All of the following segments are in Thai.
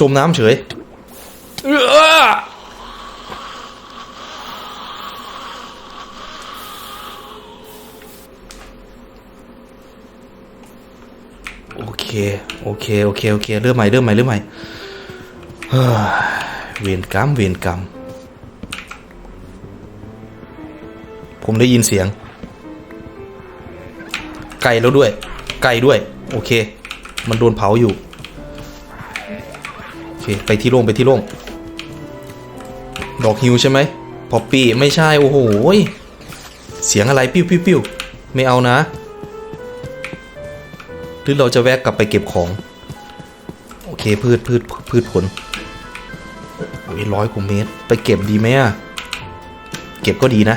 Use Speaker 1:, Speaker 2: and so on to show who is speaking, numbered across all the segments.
Speaker 1: จมน้ำเฉยโอเค โอเค โอเค โอเค เริ่มใหม่ เริ่มใหม่ เริ่มใหม่เฮ้ยเวรกรรม เวรกรรม ผมได้ยินเสียง ไกลแล้วด้วย ไกลด้วย โอเค มันโดนเผาอยู่ เค ไปที่โล่งไปที่โล่งดอกฮิวใช่ไหมพอปปี้ไม่ใช่ โอ้โห เสียงอะไรปิ้วปิ้วปิ้วไม่เอานะ หรือเราจะแวะกลับไปเก็บของ โอเคพืชพืชพืชผลโอ้ยร้อยกว่าเมตร ไปเก็บดีไหมอะเก็บก็ดีนะ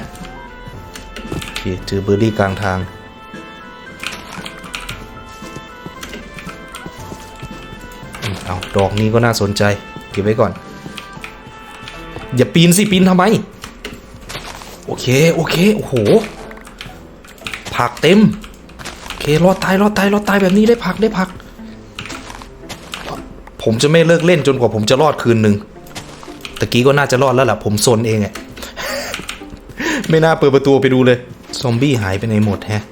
Speaker 1: โอเคเจอเบอร์รี่กลางทาง เอาดอกนี้ก็น่าสนใจ เก็บไว้ก่อน อย่าปีนสิ ปีนทำไม โอเค โอเค โอ้โห ผักเต็ม โอเค รอดตาย รอดตาย รอดตายแบบนี้ได้ผักได้ผัก ผมจะไม่เลิกเล่นจนกว่าผมจะรอดคืนหนึ่งตะกี้ก็น่าจะรอดแล้วล่ะ ผมซนเองอะไม่น่าเปิดประตูไปดูเลย ซอมบี้หายไปไหนหมดแฮะ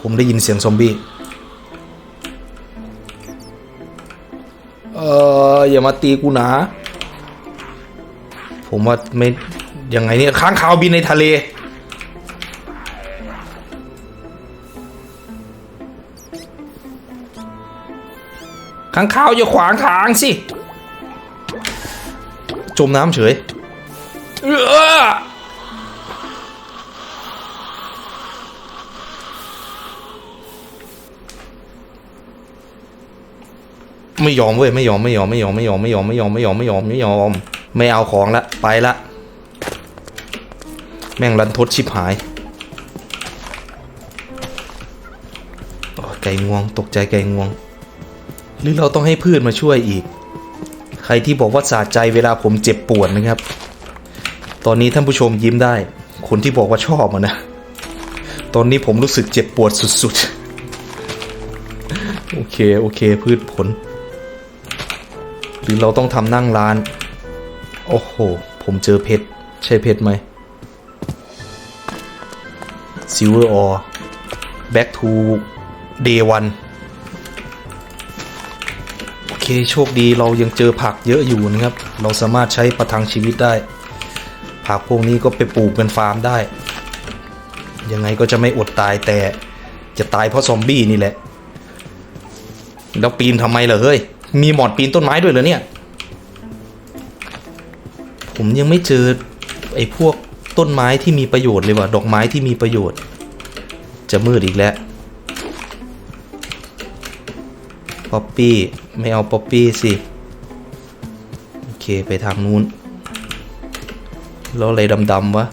Speaker 1: ผมได้ยินเสียงซอมบี้ เอออย่ามาตีกูนะผมว่าไม่ยังไงเนี่ยค้างคาวบินในทะเล ค้างคาวอย่าขวางทางสิ จมน้ำเฉยเออ ไม่ยอมเว้ยไม่ยอมไม่ยอมไม่ยอมไม่ยอมไม่ยอมไม่ยอมไม่ยอมไม่ยอมไม่ยอม ไม่เอาของละไปละ แม่งรันทดชิบหายโอ้ไก่งวง ตกใจไก่งวง หรือเราต้องให้พืชมาช่วยอีก ใครที่บอกว่าสะใจเวลาผมเจ็บปวดนะครับ ตอนนี้ท่านผู้ชมยิ้มได้ คนที่บอกว่าชอบอะนะ ตอนนี้ผมรู้สึกเจ็บปวดสุดๆ โอเค โอเค พืชผล หรือเราต้องทำนั่งร้าน โอ้โห ผมเจอเพชร ใช่เพชรไหม Silver Ore Back to Day One โอเค โชคดีเรายังเจอผักเยอะอยู่นะครับ เราสามารถใช้ประทังชีวิตได้ ผักพวกนี้ก็ไปปลูกเป็นฟาร์มได้ ยังไงก็จะไม่อดตายแต่จะตายเพราะซอมบี้นี่แหละ แล้วปีนทำไมเหรอเฮ้ย มีหมอดปีนต้นไม้ด้วยเหรอเนี่ย ผมยังไม่เจอไอ้พวกต้นไม้ที่มีประโยชน์เลยว่ะดอกไม้ที่มีประโยชน์ จะมืดอีกแล้วป๊อปปี้ไม่เอาป๊อปปี้สิ โอเคไปทางนู้น แล้วอะไรดำๆวะ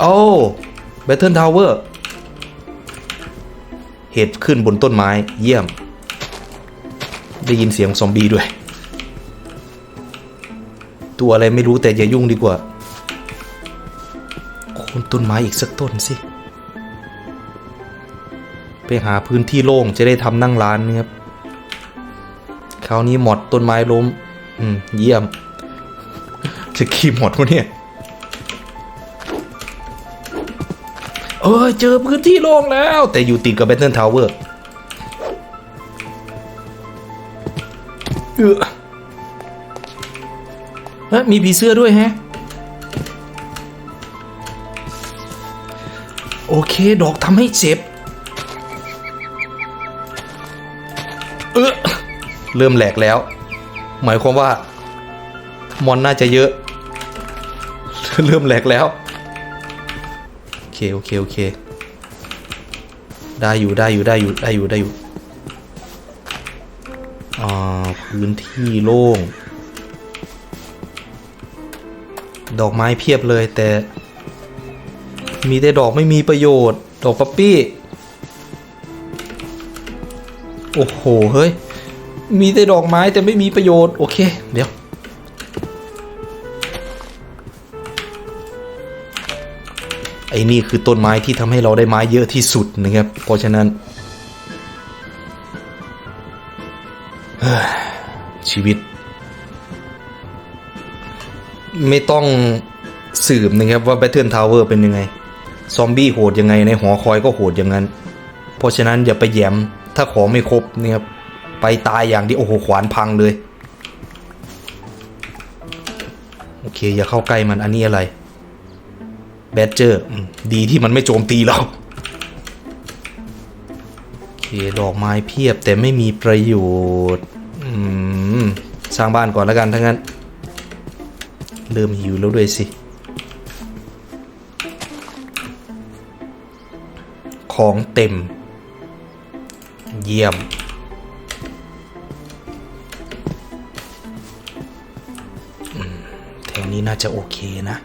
Speaker 1: โอ้แบทเทิลทาวเวอร์เห็ดขึ้นบนต้นไม้เยี่ยม ได้ยินเสียงซอมบี้ด้วย ตัวอะไรไม่รู้แต่อย่ายุ่งดีกว่าโคนต้นไม้อีกสักต้นสิ ไปหาพื้นที่โล่งจะได้ทำนั่งร้านนะครับ คราวนี้หมดต้นไม้ล้ม อืม เยี่ยม จะขี่หมดวะเนี่ย เออเจอพื้นที่โล่งแล้ว แต่อยู่ติดกับแบทเทิลทาวเวอร์ เออเฮ้ยมีผีเสื้อด้วยแฮะ โอเค ดอกทำให้เจ็บ เออเริ่มแหลกแล้ว หมายความว่า มอนน่าจะเยอะ เริ่มแหลกแล้ว โอเค โอเค โอเค ได้อยู่ ได้อยู่ ได้อยู่ ได้อยู่ ได้อยู่ พื้นที่โล่ง ดอกไม้เพียบเลยแต่ มีแต่ดอกไม่มีประโยชน์ ดอกป๊อปปี้ โอ้โห เฮ้ย มีแต่ดอกไม้แต่ไม่มีประโยชน์ โอเค เดี๋ยว ไอ้นี่คือต้นไม้ที่ทำให้เราได้ไม้เยอะที่สุดนะครับ เพราะฉะนั้น ชีวิต ไม่ต้องสืบนะครับว่า Battle Tower เป็นยังไง ซอมบี้โหดยังไงในหอคอยก็โหดอย่างนั้น เพราะฉะนั้นอย่าไปแย้มถ้าของไม่ครบนะครับไปตายอย่างที่โอ้โหขวานพังเลย โอเค อย่าเข้าใกล้มันอันนี้อะไรแบดเจอร์ดีที่มันไม่โจมตีเราโอเคดอกไม้เพียบแต่ไม่มีประโยชน์ อืม สร้างบ้านก่อนแล้วกันถ้างั้น เริ่มหิวแล้วด้วยสิ ของเต็ม เยี่ยมอืมแถวนี้น่าจะโอเคนะ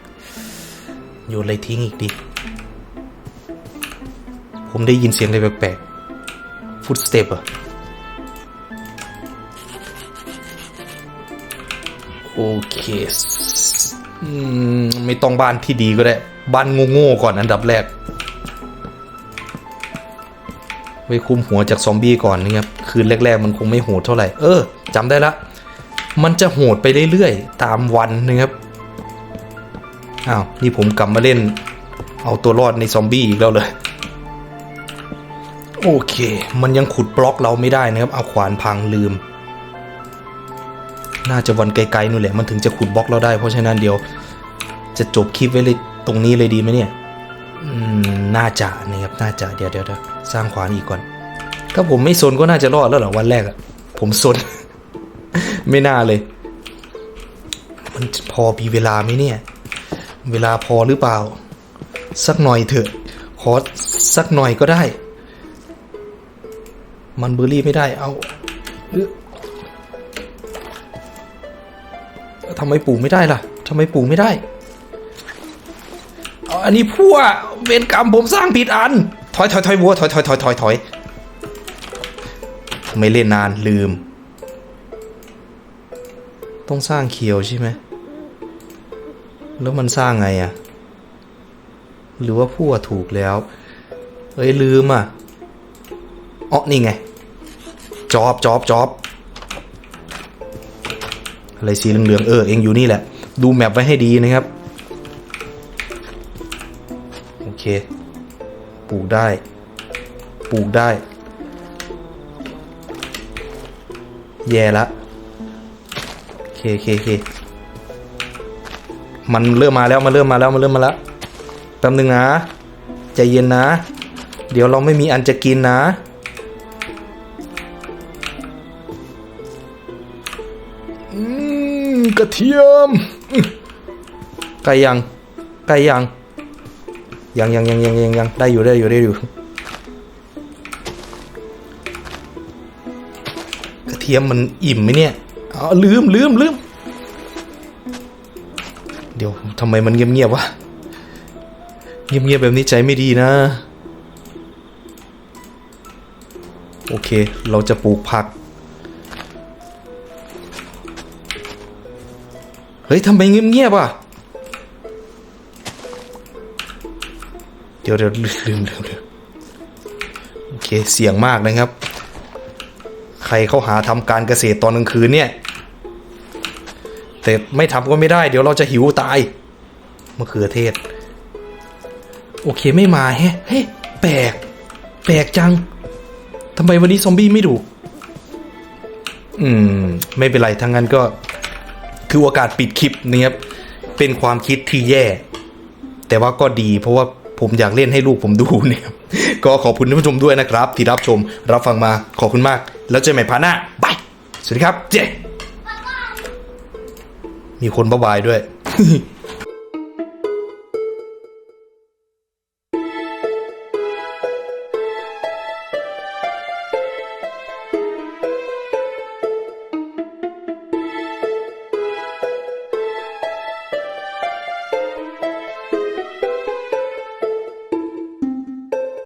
Speaker 1: โยนอะไรทิ้งอีกดิ ผมได้ยินเสียงอะไรแปลกๆฟุตสเต็ปอะ โอเคส์ไม่ต้องบ้านที่ดีก็ได้ บ้านโง่ๆก่อนอันดับแรก ไว้คุมหัวจากซอมบี้ก่อนนะครับ คืนแรกๆมันคงไม่โหดเท่าไหร่ เออจำได้ละ มันจะโหดไปเรื่อยๆ ตามวันนะครับ อ้าว นี่ผมกลับมาเล่น เอาตัวรอดในซอมบี้อีกแล้วเลย โอเค มันยังขุดบล็อกเราไม่ได้นะครับ เอาขวานพังลืม น่าจะวันไกลๆนู่นแหละมันถึงจะขุดบล็อกเราได้ เพราะฉะนั้นเดี๋ยว จะจบคลิปไว้เลยตรงนี้เลยดีไหมเนี่ยอืมน่าจะนะครับน่าจะเดี๋ยวเดี๋ยวสร้างขวานอีกก่อน ถ้าผมไม่สนก็น่าจะรอดแล้วเหรอวันแรกอะผมสนไม่น่าเลย มันพอมีเวลาไหมเนี่ย เวลาพอหรือเปล่า สักหน่อยเถอะ ขอสักหน่อยก็ได้ มันเบอร์รี่ไม่ได้เอา ทำไมปลูกไม่ได้ล่ะทำไมปลูกไม่ได้ อันนี้พั่วเวรกรรมผมสร้างผิดอัน ถอยถอยถอยวัวถอยถอยถอยถอยถอยไม่เล่นนานลืม ต้องสร้างเคียวใช่ไหม แล้วมันสร้างไงอะ่ะหรือว่าพั่วถูกแล้ว เอ้ยลืมอะอ๋อนี่ไง จอบจอบจอบ อะไรสีเหลืองๆเออเองอยู่นี่แหละ ดูแมปไว้ให้ดีนะครับ โอเค ปลูกได้ ปลูกได้ แย่ละโอเคโอเคโอเคมันเริ่มมาแล้วมันเริ่มมาแล้วมันเริ่มมาแล้วแป๊บนึงนะใจเย็นนะ เดี๋ยวเราไม่มีอันจะกินนะ กระเทียมไก่ยังไก่ยังยังยังยังยังยังยังได้อยู่ได้อยู่ได้อยู่ กระเทียมมันอิ่มไหมเนี่ยอ๋อลืมลืมลืมเดี๋ยวทำไมมันเงียบๆวะเงียบๆแบบนี้ใจไม่ดีนะ โอเค เราจะปลูกผัก เฮ้ยทำไมเงียบๆอะ เดี๋ยวเดี๋ยวลืมลืมลืมโอเคเสียงมากนะครับ ใครเข้าหาทำการเกษตรตอนกลางคืนเนี่ย แต่ไม่ทำก็ไม่ได้ เดี๋ยวเราจะหิวตายมะเขือเทศ โอเคไม่มาแฮะเฮ้ยแปลก แปลกจังทำไมวันนี้ซอมบี้ไม่ดุอืม ไม่เป็นไรทั้งนั้นก็ คือโอกาสปิดคลิปนะครับเป็นความคิดที่แย่ แต่ว่าก็ดีเพราะว่าผมอยากเล่นให้ลูกผมดูเนี่ยก็ขอบคุณท่านผู้ชมด้วยนะครับ ที่รับชมรับฟังมาขอบคุณมาก แล้วเจอใหม่พาร์ทหน้าบายสวัสดีครับเจมีคนบ๊ายบายด้วย